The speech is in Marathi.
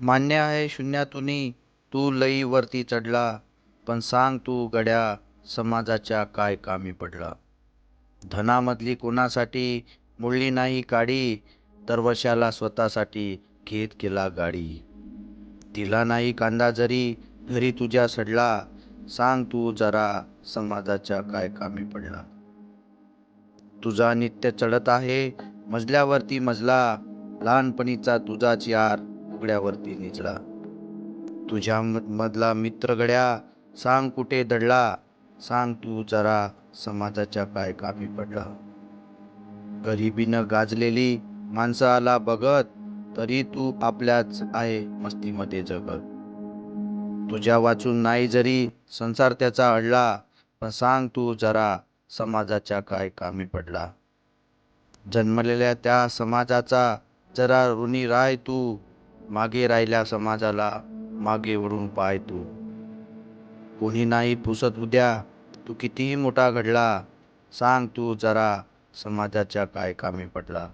मान्य आहे शून्यातूनी तू लई वरती चढला पण सांग तू गड्या समाजाच्या काय कामी पडला? धनामधली कोणासाठी मुळली नाही काडी तर वशाला स्वतःसाठी घेत केला गाडी. दिला नाही कांदा जरी घरी तुझ्या सडला सांग तू जरा समाजाच्या काय कामी पडला? तुझा नित्य चढत आहे मजल्यावरती मजला लहानपणीचा तुझाच यार उघड्यावरती निजला तुझ्या मधला मित्रगड्या सांग कुठे दडला? सांग तू जरा समाजाच्या काय कामी पडला. गरिबीनं गाजलेली माणसं आला बघत तरी तू आपल्याच आहे मस्तीमध्ये जगत. तुझ्या वाचून नाही जरी संसार त्याचा अडला पण सांग तू जरा समाजाच्या काय कामी पडला. जन्मलेल्या त्या समाजाचा जरा ऋणी राय तू मागे राहिल्या समाजाला मागे वळून पाय तू. कोणी नाही पुसत उद्या तू कितीही मोठा घडला सांग तू जरा समाजाच्या काय कामी पडला.